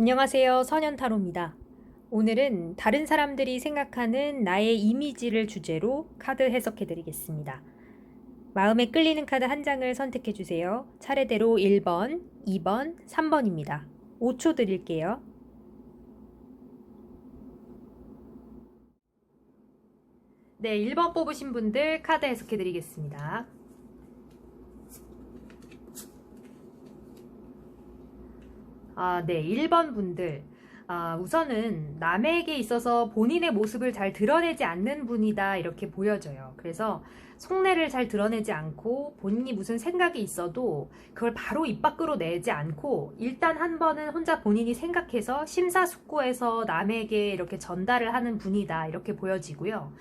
안녕하세요. 선현타로입니다. 오늘은 다른 사람들이 생각하는 나의 이미지를 주제로 카드 해석해 드리겠습니다. 마음에 끌리는 카드 한 장을 선택해 주세요. 차례대로 1번, 2번, 3번입니다. 5초 드릴게요. 네, 1번 뽑으신 분들 카드 해석해 드리겠습니다. 아, 네. 1번 분들. 아, 우선은 남에게 있어서 본인의 모습을 잘 드러내지 않는 분이다. 이렇게 보여져요. 그래서 속내를 잘 드러내지 않고 본인이 무슨 생각이 있어도 그걸 바로 입 밖으로 내지 않고 일단 한 번은 혼자 본인이 생각해서 심사숙고해서 남에게 이렇게 전달을 하는 분이다. 이렇게 보여지고요.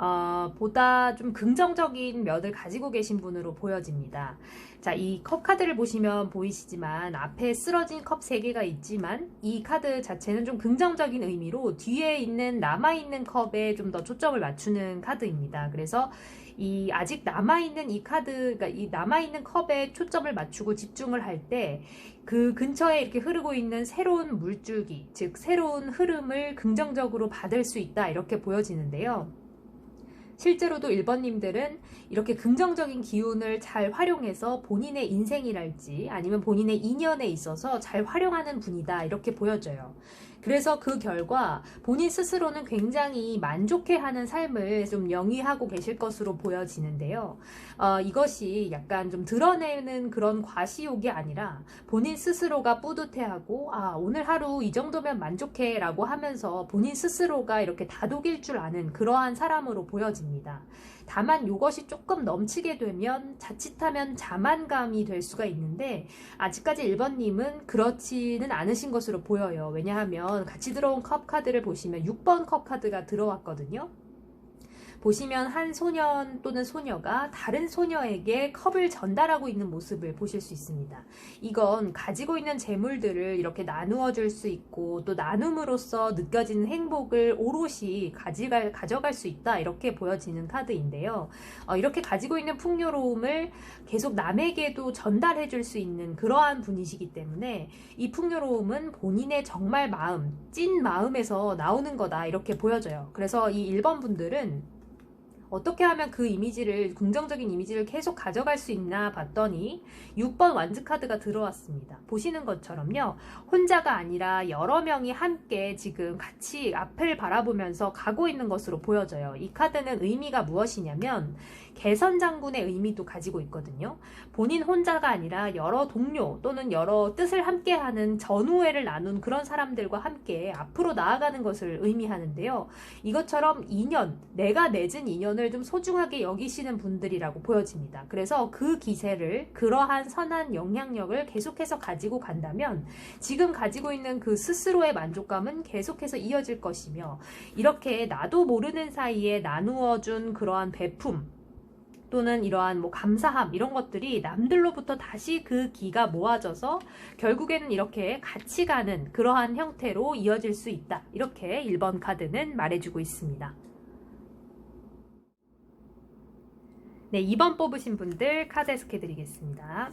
어, 보다 좀 긍정적인 면을 가지고 계신 분으로 보여집니다. 자, 이 컵 카드를 보시면 보이시지만 앞에 쓰러진 컵 3개가 있지만 이 카드 자체는 좀 긍정적인 의미로 뒤에 있는 남아있는 컵에 좀 더 초점을 맞추는 카드입니다. 그래서 이 아직 남아있는 이 카드, 그러니까 이 남아있는 컵에 초점을 맞추고 집중을 할 때 그 근처에 이렇게 흐르고 있는 새로운 물줄기, 즉 새로운 흐름을 긍정적으로 받을 수 있다 이렇게 보여지는데요. 실제로도 1번님들은 이렇게 긍정적인 기운을 잘 활용해서 본인의 인생이랄지 아니면 본인의 인연에 있어서 잘 활용하는 분이다 이렇게 보여져요. 그래서 그 결과 본인 스스로는 굉장히 만족해하는 삶을 좀 영위하고 계실 것으로 보여지는데요. 어, 이것이 약간 좀 드러내는 그런 과시욕이 아니라 본인 스스로가 뿌듯해하고 아 오늘 하루 이 정도면 만족해라고 하면서 본인 스스로가 이렇게 다독일 줄 아는 그러한 사람으로 보여집니다. 다만 이것이 조금 넘치게 되면 자칫하면 자만감이 될 수가 있는데 아직까지 1번님은 그렇지는 않으신 것으로 보여요. 왜냐하면 같이 들어온 컵 카드를 보시면 6번 컵 카드가 들어왔거든요. 보시면 한 소년 또는 소녀가 다른 소녀에게 컵을 전달하고 있는 모습을 보실 수 있습니다. 이건 가지고 있는 재물들을 이렇게 나누어 줄 수 있고 또 나눔으로써 느껴지는 행복을 오롯이 가져갈, 가져갈 수 있다 이렇게 보여지는 카드인데요. 어, 이렇게 가지고 있는 풍요로움을 계속 남에게도 전달해 줄 수 있는 그러한 분이시기 때문에 이 풍요로움은 본인의 정말 마음, 찐 마음에서 나오는 거다 이렇게 보여져요. 그래서 이 1번 분들은 어떻게 하면 그 이미지를 긍정적인 이미지를 계속 가져갈 수 있나 봤더니 6번 완즈 카드가 들어왔습니다. 보시는 것처럼요. 혼자가 아니라 여러 명이 함께 지금 같이 앞을 바라보면서 가고 있는 것으로 보여져요. 이 카드는 의미가 무엇이냐면 개선 장군의 의미도 가지고 있거든요. 본인 혼자가 아니라 여러 동료 또는 여러 뜻을 함께 하는 전우회를 나눈 그런 사람들과 함께 앞으로 나아가는 것을 의미하는데요. 이것처럼 인연, 내가 맺은 인연 을 좀 소중하게 여기시는 분들이라고 보여집니다. 그래서 그 기세를 그러한 선한 영향력을 계속해서 가지고 간다면 지금 가지고 있는 그 스스로의 만족감은 계속해서 이어질 것이며 이렇게 나도 모르는 사이에 나누어준 그러한 배품 또는 이러한 뭐 감사함 이런 것들이 남들로부터 다시 그 기가 모아져서 결국에는 이렇게 같이 가는 그러한 형태로 이어질 수 있다. 이렇게 1번 카드는 말해주고 있습니다. 네, 2번 뽑으신 분들 카드 해석해 드리겠습니다.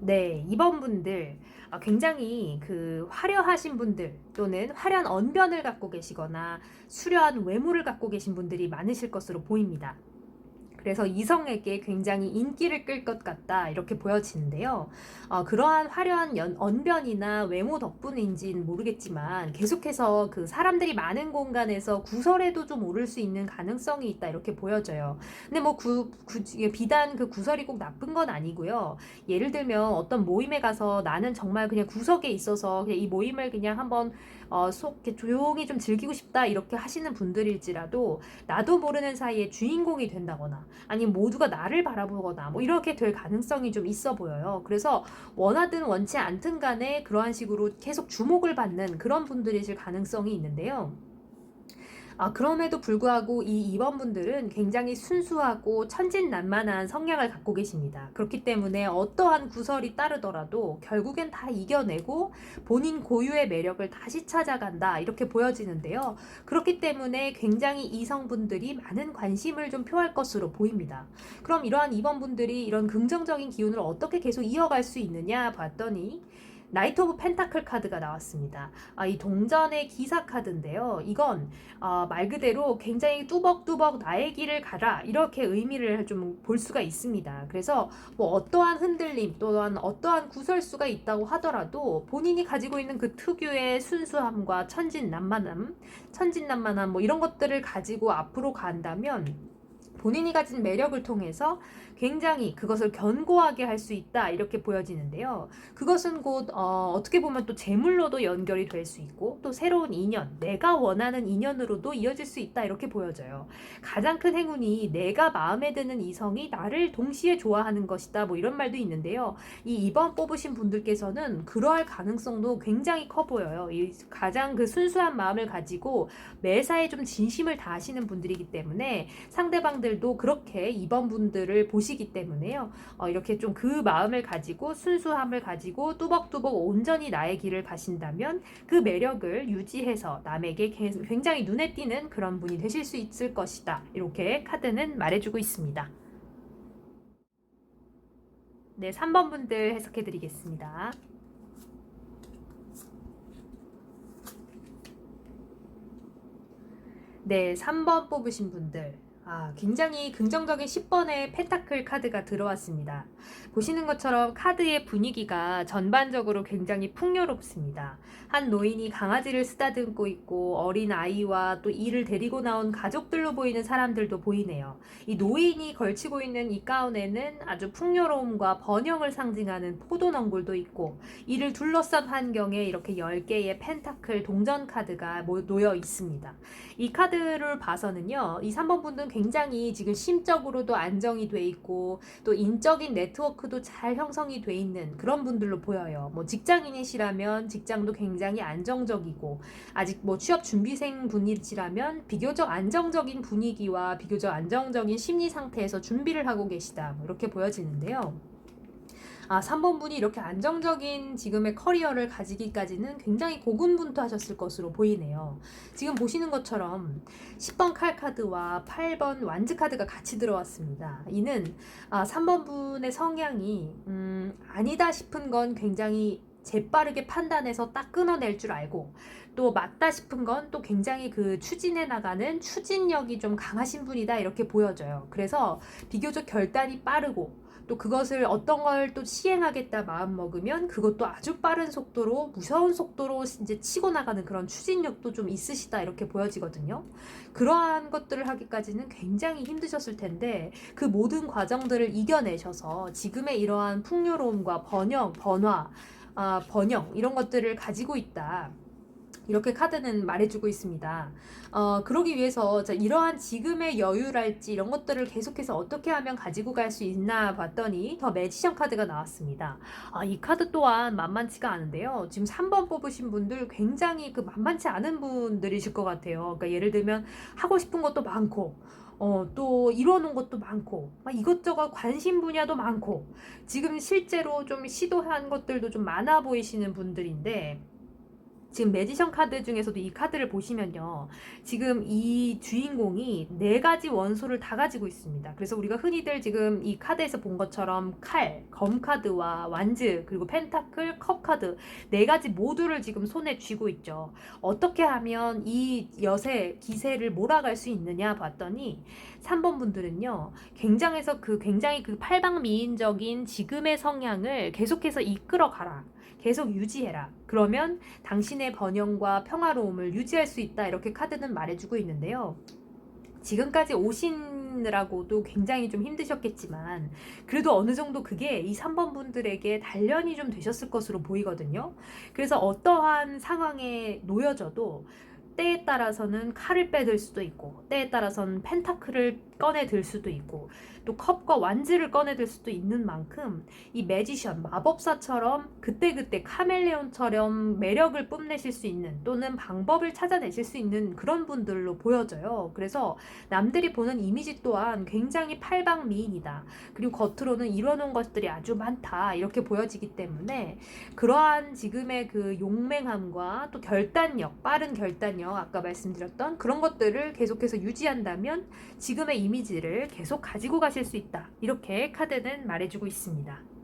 네, 2번 분들 어, 굉장히 그 화려하신 분들 또는 화려한 언변을 갖고 계시거나 수려한 외모를 갖고 계신 분들이 많으실 것으로 보입니다. 그래서 이성에게 굉장히 인기를 끌 것 같다 이렇게 보여지는데요. 어, 그러한 화려한 연, 언변이나 외모 덕분인지는 모르겠지만 계속해서 그 사람들이 많은 공간에서 구설에도 좀 오를 수 있는 가능성이 있다 이렇게 보여져요. 근데 뭐 구, 구, 비단 그 구설이 꼭 나쁜 건 아니고요. 예를 들면 어떤 모임에 가서 나는 정말 그냥 구석에 있어서 그냥 이 모임을 그냥 한번 어, 속 조용히 좀 즐기고 싶다 이렇게 하시는 분들일지라도 나도 모르는 사이에 주인공이 된다거나 아니면 모두가 나를 바라보거나 뭐 이렇게 될 가능성이 좀 있어 보여요. 그래서 원하든 원치 않든 간에 그러한 식으로 계속 주목을 받는 그런 분들이실 가능성이 있는데요. 아, 그럼에도 불구하고 이 2번 분들은 굉장히 순수하고 천진난만한 성향을 갖고 계십니다. 그렇기 때문에 어떠한 구설이 따르더라도 결국엔 다 이겨내고 본인 고유의 매력을 다시 찾아간다. 이렇게 보여지는데요. 그렇기 때문에 굉장히 이성분들이 많은 관심을 좀 표할 것으로 보입니다. 그럼 이러한 2번 분들이 이런 긍정적인 기운을 어떻게 계속 이어갈 수 있느냐 봤더니 나이트 오브 펜타클 카드가 나왔습니다. 아, 이 동전의 기사 카드인데요. 이건 어, 말 그대로 굉장히 뚜벅뚜벅 나의 길을 가라 이렇게 의미를 좀 볼 수가 있습니다. 그래서 뭐 어떠한 흔들림 또한 어떠한 구설수가 있다고 하더라도 본인이 가지고 있는 그 특유의 순수함과 천진난만함, 천진난만함 뭐 이런 것들을 가지고 앞으로 간다면 본인이 가진 매력을 통해서 굉장히 그것을 견고하게 할 수 있다 이렇게 보여지는데요. 그것은 곧 어, 떻게 보면 또 재물로도 연결이 될 수 있고 또 새로운 인연, 내가 원하는 인연으로도 이어질 수 있다 이렇게 보여져요. 가장 큰 행운이 내가 마음에 드는 이성이 나를 동시에 좋아하는 것이다 뭐 이런 말도 있는데요. 이 2번 뽑으신 분들께서는 그러할 가능성도 굉장히 커 보여요. 이 가장 그 순수한 마음을 가지고 매사에 좀 진심을 다하시는 분들이기 때문에 상대방들도 그렇게 2번 분들을 보시 기 때문에요. 어, 이렇게 좀 그 마음을 가지고 순수함을 가지고 뚜벅뚜벅 온전히 나의 길을 가신다면 그 매력을 유지해서 남에게 개- 굉장히 눈에 띄는 그런 분이 되실 수 있을 것이다. 이렇게 카드는 말해주고 있습니다. 네, 3번 분들 해석해 드리겠습니다. 네, 3번 뽑으신 분들. 아, 굉장히 긍정적인 10번의 펜타클 카드가 들어왔습니다. 보시는 것처럼 카드의 분위기가 전반적으로 굉장히 풍요롭습니다. 한 노인이 강아지를 쓰다듬고 있고 어린 아이와 또 이를 데리고 나온 가족들로 보이는 사람들도 보이네요. 이 노인이 걸치고 있는 이 가운에는 아주 풍요로움과 번영을 상징하는 포도 넝굴도 있고 이를 둘러싼 환경에 이렇게 10개의 펜타클 동전 카드가 모- 놓여 있습니다. 이 카드를 봐서는요, 이 3번 분은 굉장히 지금 심적으로도 안정이 돼 있고, 또 인적인 네트워크도 잘 형성이 돼 있는 그런 분들로 보여요. 뭐 직장인이시라면 직장도 굉장히 안정적이고, 아직 뭐 취업 준비생 분이시라면 비교적 안정적인 분위기와 비교적 안정적인 심리 상태에서 준비를 하고 계시다. 뭐 이렇게 보여지는데요. 아, 3번 분이 이렇게 안정적인 지금의 커리어를 가지기까지는 굉장히 고군분투하셨을 것으로 보이네요. 지금 보시는 것처럼 10번 칼 카드와 8번 완즈 카드가 같이 들어왔습니다. 이는 아, 3번 분의 성향이 음, 아니다 싶은 건 굉장히 재빠르게 판단해서 딱 끊어낼 줄 알고 또 맞다 싶은 건 또 굉장히 그 추진해 나가는 추진력이 좀 강하신 분이다 이렇게 보여져요. 그래서 비교적 결단이 빠르고 또 그것을 어떤 걸 또 시행하겠다 마음 먹으면 그것도 아주 빠른 속도로 무서운 속도로 이제 치고 나가는 그런 추진력도 좀 있으시다 이렇게 보여지거든요. 그러한 것들을 하기까지는 굉장히 힘드셨을 텐데 그 모든 과정들을 이겨내셔서 지금의 이러한 풍요로움과 번영, 번화, 아, 번영 이런 것들을 가지고 있다. 이렇게 카드는 말해주고 있습니다. 어, 그러기 위해서 자, 이러한 지금의 여유랄지 이런 것들을 계속해서 어떻게 하면 가지고 갈 수 있나 봤더니 더 매지션 카드가 나왔습니다. 아, 이 카드 또한 만만치가 않은데요. 지금 3번 뽑으신 분들 굉장히 그 만만치 않은 분들이실 것 같아요. 그러니까 예를 들면 하고 싶은 것도 많고 어, 또 이뤄놓은 것도 많고, 막 이것저것 관심 분야도 많고, 지금 실제로 좀 시도한 것들도 좀 많아 보이시는 분들인데, 지금 매지션 카드 중에서도 이 카드를 보시면요. 지금 이 주인공이 네 가지 원소를 다 가지고 있습니다. 그래서 우리가 흔히들 지금 이 카드에서 본 것처럼 칼, 검 카드와 완즈, 그리고 펜타클, 컵 카드 네 가지 모두를 지금 손에 쥐고 있죠. 어떻게 하면 이 여세 기세를 몰아갈 수 있느냐 봤더니 3번 분들은요. 굉장해서 그 굉장히 그 팔방미인적인 지금의 성향을 계속해서 이끌어 가라. 계속 유지해라. 그러면 당신의 번영과 평화로움을 유지할 수 있다. 이렇게 카드는 말해주고 있는데요. 지금까지 오시느라고도 굉장히 좀 힘드셨겠지만, 그래도 어느 정도 그게 이 3번 분들에게 단련이 좀 되셨을 것으로 보이거든요. 그래서 어떠한 상황에 놓여져도 때에 따라서는 칼을 빼들 수도 있고, 때에 따라서는 펜타클을 꺼내 들 수도 있고 또 컵과 완지를 꺼내 들 수도 있는 만큼 이 매지션 마법사처럼 그때그때 카멜레온처럼 매력을 뽐내실 수 있는 또는 방법을 찾아내실 수 있는 그런 분들로 보여져요. 그래서 남들이 보는 이미지 또한 굉장히 팔방미인이다. 그리고 겉으로는 이뤄놓은 것들이 아주 많다. 이렇게 보여지기 때문에 그러한 지금의 그 용맹함과 또 결단력, 빠른 결단력, 아까 말씀드렸던 그런 것들을 계속해서 유지한다면 지금의 이미지를 계속 가지고 가실 수 있다. 이렇게 카드는 말해주고 있습니다.